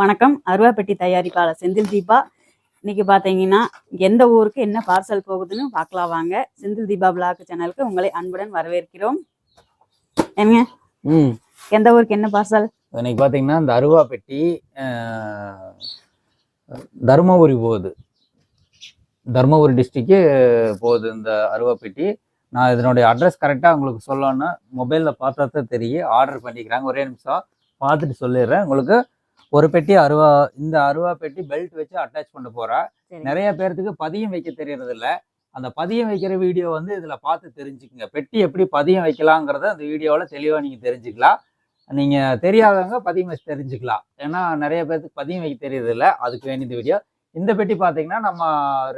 வணக்கம். அருவாப்பெட்டி தயாரிப்பாளர் செந்தில் தீபா. இன்னைக்கு பார்த்தீங்கன்னா எந்த ஊருக்கு என்ன பார்சல் போகுதுன்னு பார்க்கலாம் வாங்க. செந்தில் தீபா பிளாக் சேனலுக்கு உங்களை அன்புடன் வரவேற்கிறோம். என்னங்க? ம். எந்த ஊருக்கு என்ன பார்சல்? இன்னைக்கு பார்த்தீங்கன்னா இந்த அருவா பெட்டி அஹ், தருமபுரி போகுது. தருமபுரி டிஸ்ட்ரிக்கு போகுது இந்த அருவா பெட்டி நான் இதனுடைய அட்ரஸ் கரெக்டாக உங்களுக்கு சொல்லணும்னா மொபைலில் பார்த்தா தான் தெரியும். ஆர்டர் பண்ணிக்கிறாங்க. ஒரே நிமிஷம் பார்த்துட்டு சொல்லிடுறேன். உங்களுக்கு ஒரு பெட்டி அருவா இந்த அருவா பெட்டி பெல்ட் வச்சு அட்டாச் பண்ண சரி. நிறைய பேர்த்துக்கு பதியம் வைக்க தெரியறது இல்ல அந்த பதியம் வைக்கிற வீடியோ வந்து இதில் பார்த்து தெரிஞ்சுக்குங்க. பெட்டி எப்படி பதியம் வைக்கலாங்கிறத அந்த வீடியோவில் தெளிவாக நீங்கள் தெரிஞ்சுக்கலாம். நீங்கள் தெரியாதவங்க பதியம் வச்சு தெரிஞ்சுக்கலாம். ஏன்னா நிறைய பேர்த்துக்கு பதியம் வைக்க தெரியறது இல்ல அதுக்கு வேண்டிய இந்த வீடியோ இந்த பெட்டி பார்த்தீங்கன்னா நம்ம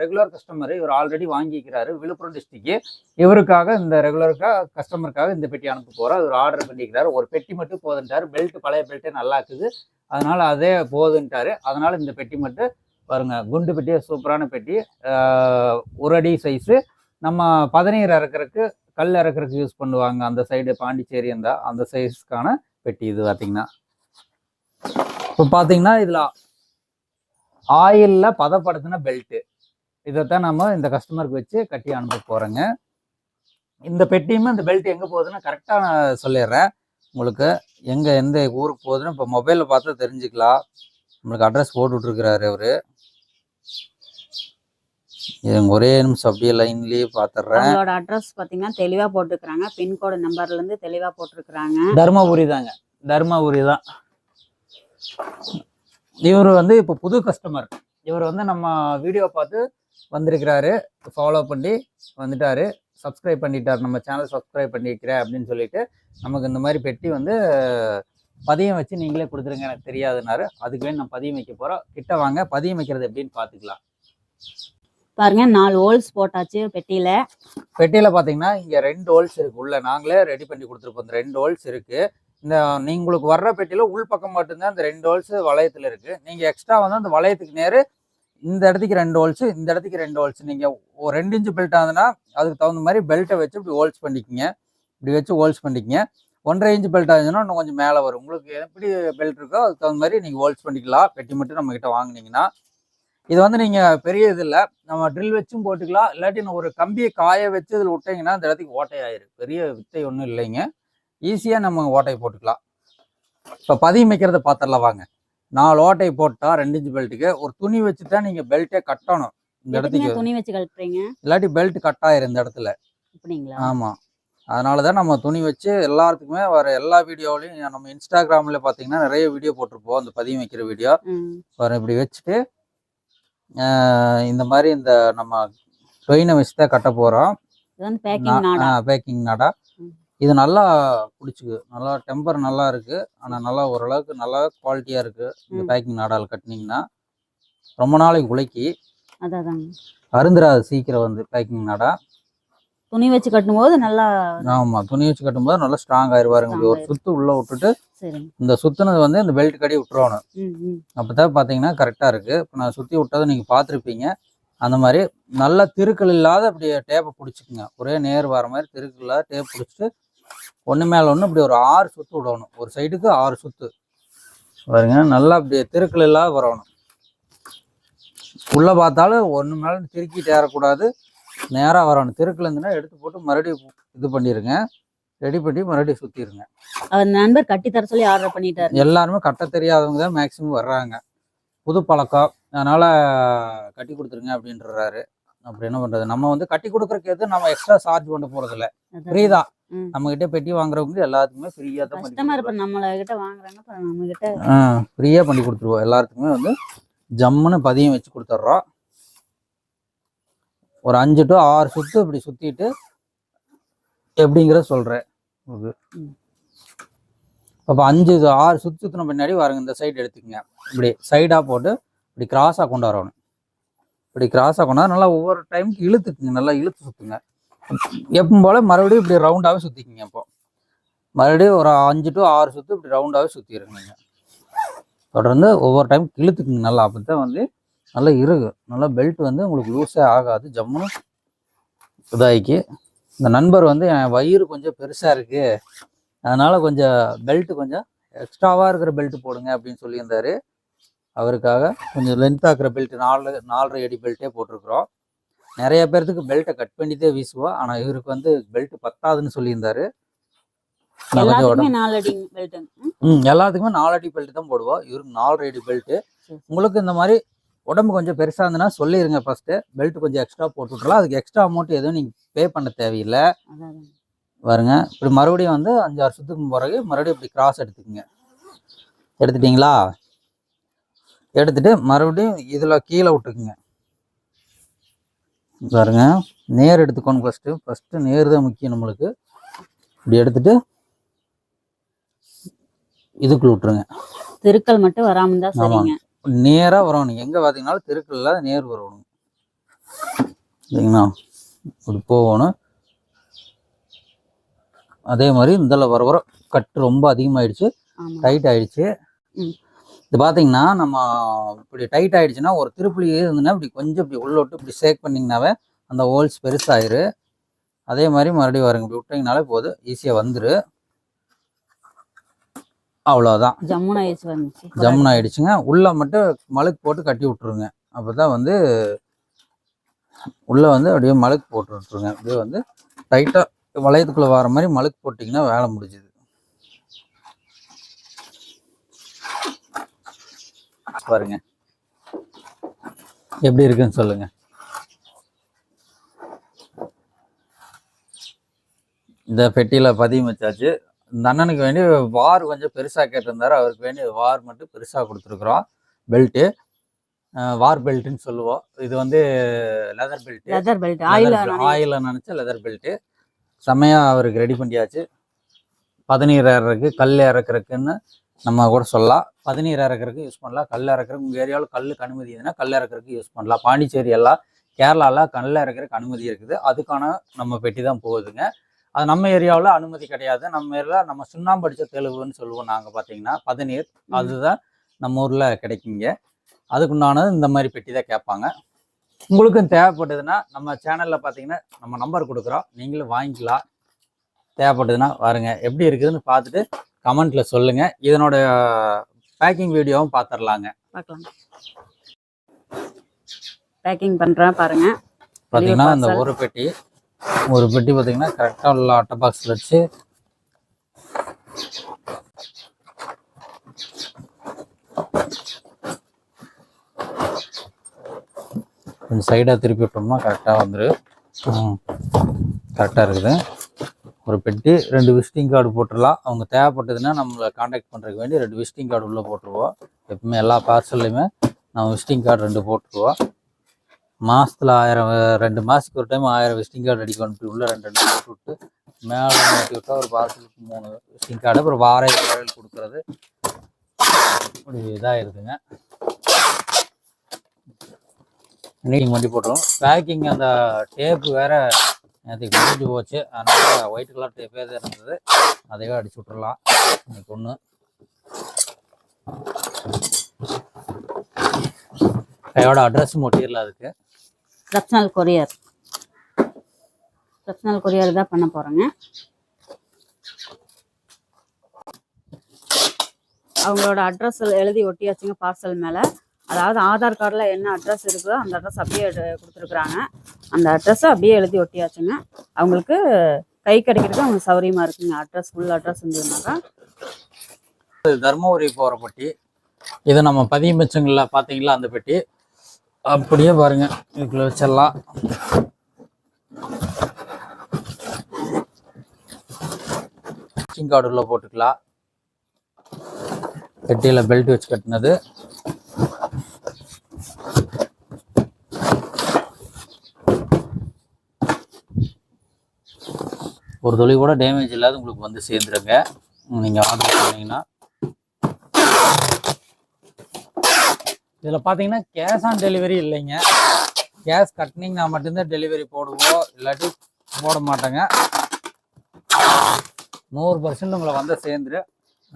ரெகுலர் கஸ்டமர் இவர் ஆல்ரெடி வாங்கிக்கிறாரு விழுப்புரம் டிஸ்ட்ரிக்கு இவருக்காக இந்த ரெகுலருக்காக கஸ்டமருக்காக இந்த பெட்டி அனுப்ப போகிறோம் இவர் ஆர்டர் பண்ணிக்கிறாரு. ஒரு பெட்டி மட்டும் போதுன்ட்டாரு. பெல்ட் பழைய பெல்ட்டே நல்லா இருக்குது அதனால் அதே போதுன்ட்டாரு. அதனால் இந்த பெட்டி மட்டும் பாருங்க குண்டு பெட்டி சூப்பரான பெட்டி. ஒரு அடி சைஸு நம்ம பதநீர் இறக்குறதுக்கு கல் இறக்குறதுக்கு யூஸ் பண்ணுவாங்க. அந்த சைடு பாண்டிச்சேரி இருந்தால் அந்த சைஸ்க்கான பெட்டி இது பார்த்தீங்கன்னா இப்போ பார்த்தீங்கன்னா இதில் ஆயிலில் பதப்படுத்தின பெல்ட்டு இதைத்தான் நம்ம இந்த கஸ்டமருக்கு வச்சு கட்டி அனுப்ப போகிறோங்க இந்த பெட்டியுமே இந்த பெல்ட் எங்கே போகுதுன்னு கரெக்டாக நான் சொல்லிடுறேன். உங்களுக்கு எங்கே எந்த ஊருக்கு போகுதுன்னு இப்போ மொபைலில் பார்த்தா தெரிஞ்சுக்கலாம். நம்மளுக்கு அட்ரஸ் போட்டு விட்ருக்கிறாரு அவரு ஒரே நிமிஷம் அப்படியே லைன்லயே பாத்துறேன். அவங்களோட அட்ரஸ் பார்த்தீங்கன்னா தெளிவாக போட்டுருக்குறாங்க. பின்கோடு நம்பர்லேருந்து தெளிவாக போட்டிருக்கிறாங்க. தருமபுரி தாங்க. தருமபுரி தான். இவர் வந்து இப்போ புது கஸ்டமர் இவர் வந்து நம்ம வீடியோ பார்த்து வந்திருக்கிறாரு. ஃபாலோ பண்ணி வந்துட்டாரு. சப்ஸ்கிரைப் பண்ணிட்டார் நம்ம சேனல் சப்ஸ்கிரைப் பண்ணிக்கிறேன் அப்படின்னு சொல்லிட்டு நமக்கு இந்த மாதிரி பெட்டி வந்து பதியம் வச்சு நீங்களே கொடுத்துருங்க எனக்கு தெரியாதுன்னாரு. அதுக்கு வேணும் நம்ம பதியம் வைக்க போறோம். கிட்ட வாங்க பதியம் வைக்கிறது எப்படின்னு பார்த்துக்கலாம். பாருங்க நாலு ஹோல்ஸ் போட்டாச்சு பெட்டியில. பெட்டியில பாத்தீங்கன்னா இங்க ரெண்டு ஹோல்ஸ் இருக்கு. உள்ள நாங்களே ரெடி பண்ணி கொடுத்துருப்போம் இந்த ரெண்டு ஹோல்ஸ் இருக்கு. இந்த நீங்களுக்கு வர்ற பெட்டியில உள் பக்கம் மட்டும்தான் இந்த ரெண்டு ஹோல்ஸ் வளையத்துல இருக்கு. நீங்க எக்ஸ்ட்ரா வந்து அந்த வளையத்துக்கு நேரு இந்த இடத்துக்கு ரெண்டு ஹோல்ஸ் இந்த இடத்துக்கு ரெண்டு ஹோல்ஸ் நீங்கள் ஒரு ரெண்டு இன்ச்சு பெல்ட் ஆகுதுன்னா அதுக்கு தகுந்த மாதிரி பெல்ட்டை வச்சு இப்படி ஹோல்ஸ் பண்ணிக்கிங்க. இப்படி வச்சு ஹோல்ஸ் பண்ணிக்கிங்க. ஒன்றரை இன்ச்சு பெல்ட் ஆகுதுன்னா இன்னும் கொஞ்சம் மேலே வரும். உங்களுக்கு எப்படி பெல்ட் இருக்கோ அதுக்கு தகுந்த மாதிரி நீங்கள் ஹோல்ஸ் பண்ணிக்கலாம். பெட்டி மட்டும் நம்மக்கிட்ட வாங்கினீங்கன்னா வாங்குனீங்கன்னா. இது வந்து நீங்கள் பெரிய இது இல்லை. நம்ம ட்ரில் வச்சும் போட்டுக்கலாம். இல்லாட்டி ஒரு கம்பியை காய வச்சு இதில் விட்டிங்கன்னா இந்த இடத்துக்கு ஓட்டையாயிரும். பெரிய வித்தை ஒன்றும் இல்லைங்க. ஈஸியாக நம்ம ஓட்டையை போட்டுக்கலாம். இப்போ பதியம் வைக்கிறத பார்த்துடலாம். வாங்க. நாலு ஓட்டை போட்டால் ரெண்டு இன்ச்சு பெல்ட்டுக்கு. ஒரு துணி வச்சு தான் நீங்கள் பெல்ட்டே கட்டணும். இந்த இடத்துக்கு. துணி வச்சு கட்டுறீங்க? இல்லாட்டி பெல்ட் கட் ஆயிரும் இந்த இடத்துல. ஆமாம் அதனால தான் நம்ம துணி வச்சு எல்லாத்துக்குமே வர எல்லா வீடியோலையும் நம்ம இன்ஸ்டாகிராமில் பார்த்தீங்கன்னா நிறைய வீடியோ போட்டிருப்போம். அந்த பதியம் வைக்கிற வீடியோ. வர இப்படி வச்சுட்டு இந்த மாதிரி இந்த நம்ம டொயினை வச்சு தான் கட்ட வந்து பேக்கிங் நாடா. இது நல்லா பிடிச்சிக்கு. நல்லா டெம்பர் நல்லா இருக்கு. ஆனால் நல்லா ஓரளவுக்கு நல்லா குவாலிட்டியாக இருக்கு. இந்த. பேக்கிங் நாடால் கட்டினீங்கன்னா ரொம்ப நாளைக்கு உழைக்கி அதான் அருந்துராது சீக்கிரம் வந்து பேக்கிங் நாடா. துணி வச்சு கட்டும் போது நல்லா ஆமாம் துணி வச்சு கட்டும்போது நல்லா ஸ்ட்ராங் ஆயிடுவாருங்க இப்படி ஒரு சுத்து உள்ள விட்டுட்டு இந்த சுத்துனது வந்து இந்த பெல்ட் கடி விட்டுறணும். அப்போ தான் பார்த்தீங்கன்னா கரெக்டாக இருக்குது இப்போ நான் சுற்றி விட்டதை நீங்கள் பார்த்துருப்பீங்க. அந்த மாதிரி நல்லா திருக்கள் இல்லாத அப்படி டேப்பை பிடிச்சிக்குங்க. ஒரே நேர் வர மாதிரி திருக்கள் இல்லாத டேப் பிடிச்சிட்டு ஒன்று மேலே ஒன்று இப்படி ஒரு ஆறு சுற்று விடணும். ஒரு சைடுக்கு ஆறு சுற்று பாருங்க நல்லா அப்படி திருக்கள் இல்லாத வரணும். உள்ளே பார்த்தாலும் ஒன்று மேலே திருக்கிட்டு ஏறக்கூடாது. நேராக வரணும். திருக்கள் இருந்துன்னா எடுத்து போட்டு மறுபடியும் இது பண்ணிடுங்க ரெடி பண்ணி மறுபடியும் சுற்றிடுங்க அவர் நண்பர் கட்டி தர சொல்லி ஆர்டர் பண்ணிட்டாரு. எல்லாருமே கட்ட தெரியாதவங்க தான் மேக்சிமம் வர்றாங்க. புது பழக்கம். அதனால கட்டி கொடுத்துருங்க அப்படின்றாரு. அப்படி என்ன பண்றது? நம்ம வந்து கட்டி கொடுக்கறதுக்கு எதுவும் நம்ம எக்ஸ்ட்ரா சார்ஜ் பண்ண போறது இல்ல ஃப்ரீ தான். நம்ம கிட்ட பெட்டி வாங்குறவங்க எல்லாத்துக்குமே ஃப்ரீயா தான் கஸ்டமர் இப்ப. நம்மள கிட்ட வாங்குறாங்க நம்ம கிட்ட ஃப்ரீயா பண்ணி கொடுத்துருவோம். எல்லாத்துக்குமே வந்து ஜம்முன்னு பதியம் வச்சு கொடுத்துட்றோம் ஒரு அஞ்சு டு ஆறு சுத்து இப்படி சுத்திட்டு எப்படிங்கிறத சொல்றேன். அப்போ அஞ்சு ஆறு சுத்து சுத்தின பின்னாடி பாருங்க இந்த சைடு எடுத்துக்கங்க. இப்படி சைடா போட்டு இப்படி கிராஸா கொண்டு வரணும். இப்படி கிராஸ் ஆகணும் நல்லா ஒவ்வொரு டைமுக்கு இழுத்துக்குங்க நல்லா இழுத்து சுத்துங்க. எப்பவும் போல் மறுபடியும் இப்படி ரவுண்டாகவே சுற்றிக்குங்க இப்போ மறுபடியும் ஒரு அஞ்சு டு ஆறு சுத்து இப்படி ரவுண்டாகவே சுற்றிடுங்க நீங்கள் தொடர்ந்து ஒவ்வொரு டைம் இழுத்துக்குங்க நல்லா. அப்போ தான் வந்து நல்லா இருக்கு நல்லா பெல்ட் வந்து உங்களுக்கு லூஸே ஆகாது. ஜம்முன்னு இதாகிக்கு இந்த நண்பர் வந்து என் வயிறு கொஞ்சம் பெருசாக இருக்குது அதனால் கொஞ்சம் பெல்ட்டு கொஞ்சம் எக்ஸ்ட்ராவாக இருக்கிற பெல்ட் போடுங்க அப்படின்னு சொல்லியிருந்தாரு. அவருக்காக கொஞ்சம் லென்த் ஆக்குற பெல்ட் நாலு நாலரை அடி பெல்ட்டே போட்டிருக்கிறோம். நிறைய பேர்த்துக்கு பெல்ட்டை கட் பண்ணிட்டே வீசுவோம் ஆனால் இவருக்கு வந்து பெல்ட் பத்தாதுன்னு சொல்லியிருந்தாரு. எல்லாத்துக்குமே நாலு அடி பெல்ட் ம். எல்லாத்துக்குமே நாலு அடி பெல்ட் தான் போடுவோம் இவருக்கு நாலரை அடி பெல்ட்டு. உங்களுக்கு இந்த மாதிரி உடம்பு கொஞ்சம் பெருசாக இருந்ததுன்னா சொல்லிடுங்க ஃபர்ஸ்ட்டு பெல்ட் கொஞ்சம் எக்ஸ்ட்ரா போட்டு விட்றலாம் அதுக்கு எக்ஸ்ட்ரா அமௌண்ட் எதுவும் நீங்கள் பே பண்ண தேவையில்லை. பாருங்க. இப்படி மறுபடியும் வந்து அஞ்சு வருஷத்துக்கு பிறகு மறுபடியும் இப்படி கிராஸ் எடுத்துக்கோங்க. எடுத்துட்டீங்களா? எடுத்துட்டு மறுபடியும் இதில் கீழே விட்டுக்குங்க. பாருங்க நேர் எடுத்துக்கோங்க ஃபஸ்ட்டு ஃபஸ்ட்டு நேர் தான் முக்கியம் நம்மளுக்கு. இப்படி எடுத்துட்டு இதுக்குள்ள விட்டுருங்க. திருக்கல் மட்டும் வராம இருந்தா சரிங்க. நேராக வரணும் எங்கே பார்த்தீங்கன்னாலும் தெருக்கல்ல நேர் வரணும். சரிங்களா? இப்படி போகணும். அதே மாதிரி இதில் வர வர கட்டு ரொம்ப அதிகமாயிடுச்சு. டைட் ஆயிடுச்சு. இது பார்த்தீங்கன்னா நம்ம இப்படி டைட் ஆயிடுச்சுன்னா ஒரு திருப்புளி இருந்துன்னா இப்படி கொஞ்சம் இப்படி உள்ள விட்டு இப்படி சேக் பண்ணிங்கனாவே அந்த ஹோல்ஸ் பெருசாயிரு. அதே மாதிரி மறுபடியும் வருங்க இப்படி விட்டிங்கனாலே போதும் ஈஸியாக வந்துரு. அவ்வளோதான் ஜம்முன் ஆயிடுச்சு ஜம்முன் ஆயிடுச்சுங்க. உள்ள மட்டும் மழுக்கு போட்டு கட்டி விட்டுருங்க. அப்பதான் வந்து உள்ள வந்து அப்படியே மழுக்கு போட்டு விட்டுருங்க. அப்படியே வந்து டைட்டா வளையத்துக்குள்ள வர மாதிரி மழுக்கு போட்டிங்கன்னா வேலை முடிஞ்சுது. பாருங்க. எப்படி இருக்குன்னு சொல்லுங்க. இந்த பெட்டியில பதியம் வச்சாச்சு. இந்த அண்ணனுக்கு வேண்டி வார் கொஞ்சம் பெருசாக கேட்டிருந்தாரு. அவருக்கு வேண்டி வார் மட்டும் பெருசாக கொடுத்துருக்குறோம். பெல்ட்டு வார் பெல்ட்டுன்னு சொல்லுவோம். இது வந்து லெதர் பெல்ட் ஆயில் ஆயில நினச்ச லெதர் பெல்ட்டு செம்மையாக அவருக்கு ரெடி பண்ணியாச்சு. பதநீர் இறக்கு கல் இறக்குறதுக்குன்னு நம்ம கூட சொல்லலாம். பதநீர் இறக்குறதுக்கு யூஸ் பண்ணலாம். கல் இறக்குறதுக்கு உங்கள் ஏரியாவில் கல்லுக்கு அனுமதி இதுன்னா கல் இறக்குறதுக்கு யூஸ் பண்ணலாம். பாண்டிச்சேரி எல்லாம் கேரளாவில் கல் இறக்குறதுக்கு அனுமதி இருக்குது. அதுக்கான நம்ம பெட்டி தான் போகுதுங்க. அது நம்ம ஏரியாவில் அனுமதி கிடையாது. நம்ம ஏரியாவில் நம்ம சுண்ணாம்பு அடிச்ச தெளிவுன்னு சொல்லுவோம் நாங்கள் பார்த்தீங்கன்னா பதநீர். அதுதான் நம்ம ஊரில் கிடைக்குங்க. அதுக்குண்டானது இந்த மாதிரி பெட்டி தான் கேட்பாங்க. உங்களுக்கும் தேவைப்பட்டதுன்னா நம்ம சேனலில் பார்த்தீங்கன்னா நம்ம நம்பர் கொடுக்குறோம். நீங்களும் வாங்கிக்கலாம். தேவைப்பட்டதுன்னா பாருங்க எப்படி இருக்குதுன்னு பார்த்துட்டு கமெண்ட்ல சொல்லுங்க. இதனோட பேக்கிங் வீடியோவும் பார்த்துடலாங்க பார்க்கலாம் பேக்கிங் பண்றேன் பாருங்க. பார்த்தீங்கன்னா parcel. ஒரு பெட்டி ஒரு பெட்டி பார்த்தீங்கன்னா கரெக்டாக உள்ள அட்டை பாக்ஸில் வச்சு கொஞ்சம் சைடாக திருப்பி விட்டோம்னா கரெக்டாக வந்துரு கரெக்டாக இருக்குது. ஒரு பெட்டி ரெண்டு விசிட்டிங் கார்டு போட்டுடலாம். அவங்க தேவைப்பட்டதுன்னா நம்மளை காண்டாக்ட் பண்ணுறதுக்கு வேண்டி ரெண்டு விசிட்டிங் கார்டு உள்ளே போட்டுருவோம். எப்பவுமே எல்லா பார்சல்லையுமே நம்ம விசிட்டிங் கார்டு ரெண்டு போட்டுருவோம். மாசத்துல ஆயிரம் ரெண்டு மாசத்துக்கு ஒரு டைம் ஆயிரம் விசிட்டிங் கார்டு அடிக்கணும் உள்ள ரெண்டு ரெண்டு போட்டு விட்டு மேலே மாட்டி விட்டா ஒரு பார்சலுக்கு மூணு விசிட்டிங் கார்டு அப்புறம் வார வாரல் கொடுக்கறது. இப்படி இதாயிருதுங்க. நீங்க வண்டி போட்டுரும் பேக்கிங் அந்த டேப்பு வேற நேற்றுக்கு முடிஞ்சு போச்சு. அதனால் ஒயிட் கலர் டேப்பே தான் இருந்தது அதையே அடிச்சு விட்டுறலாம். இன்னைக்கு ஒன்று கையோட அட்ரஸ் ஒட்டிடலாம் அதுக்கு. ரத்னால் கொரியர் ரத்னால் கொரியர் தான் பண்ண போறேங்க. அவங்களோட அட்ரஸ் எழுதி ஒட்டியாச்சுங்க பார்சல் மேலே. அதாவது ஆதார் கார்டில் என்ன அட்ரஸ் இருக்குதோ அந்த அட்ரஸ் அப்படியே கொடுத்துருக்குறாங்க. அந்த அட்ரஸை அப்படியே எழுதி ஒட்டியாச்சுங்க. அவங்களுக்கு கை கிடைக்கிறதுக்கு அவங்களுக்கு சௌகரியமாக இருக்குங்க. அட்ரஸ் ஃபுல் அட்ரஸ் இருந்ததுனாக்கா. தர்மபுரி போகிற பெட்டி. இதை நம்ம பதியம் வச்சோங்களா பார்த்தீங்களா அந்த பெட்டி. அப்படியே பாருங்க. இதுக்குள்ள வச்சிடலாம். கார்டு உள்ள போட்டுக்கலாம். பெட்டியில் பெல்ட் வச்சு கட்டினது. ஒரு துளி கூட டேமேஜ் இல்லாத உங்களுக்கு வந்து சேர்ந்துருங்க. நீங்கள் ஆர்டர் பண்ணீங்கன்னா. இதில் பார்த்தீங்கன்னா கேஷ் ஆன் டெலிவரி இல்லைங்க. கேஷ் கட்டினீங்கன்னா மட்டும்தான் டெலிவரி போடுவோம். இல்லாட்டி போட மாட்டேங்க. நூறு பர்சன்ட் உங்களை வந்து சேர்ந்துரு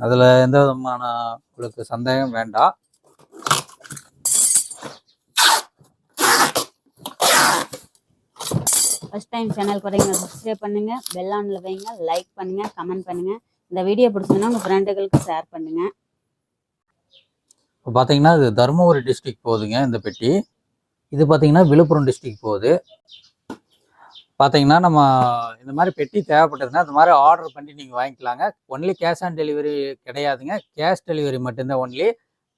அதில் எந்த விதமான உங்களுக்கு சந்தேகம் வேண்டாம். ஃபஸ்ட் டைம் சேனல் வரீங்க சப்ஸ்கிரைப் பண்ணுங்கள் பெல் வைங்க லைக் பண்ணுங்கள் கமெண்ட் பண்ணுங்கள் இந்த வீடியோ பிடிச்சதுன்னா உங்கள் ஃப்ரெண்டுகளுக்கு ஷேர் பண்ணுங்கள் இப்போ பார்த்தீங்கன்னா இது தருமபுரி டிஸ்ட்ரிக்ட் போகுதுங்க இந்த பெட்டி. இது பார்த்தீங்கன்னா விழுப்புரம் டிஸ்ட்ரிக்ட் போகுது. பார்த்தீங்கன்னா நம்ம இந்த மாதிரி பெட்டி தேவைப்பட்டதுன்னா இந்த மாதிரி ஆர்டர் பண்ணி நீங்கள் வாங்கிக்கலாங்க. ஒன்லி கேஷ் ஆன் டெலிவரி கிடையாதுங்க. கேஷ் டெலிவரி மட்டும்தான் ஒன்லி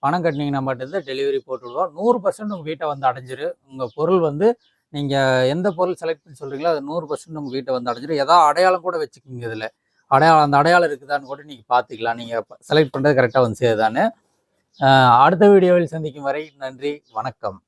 பணம் கட்டினீங்கன்னா மட்டும்தான் டெலிவரி போட்டுவிடுவோம் நூறு பர்சன்ட் உங்கள் வீட்டை வந்து அடைஞ்சிரு உங்கள் பொருள் வந்து நீங்கள் எந்த பொருள் செலக்ட் பண்ணி சொல்கிறீங்களோ அது நூறு பர்சன்ட் உங்கள் வீட்டை வந்து அடைஞ்சிடும் ஏதாவது அடையாளம் கூட வச்சுக்கோங்க இதில். அடையாளம் அந்த அடையாளம் இருக்குதான்னு கூட நீங்கள் பார்த்துக்கலாம் நீங்கள் செலக்ட் பண்ணுறது கரெக்டாக வந்து சேருதான்னு. அடுத்த வீடியோவில் சந்திக்கும் வரை நன்றி வணக்கம்.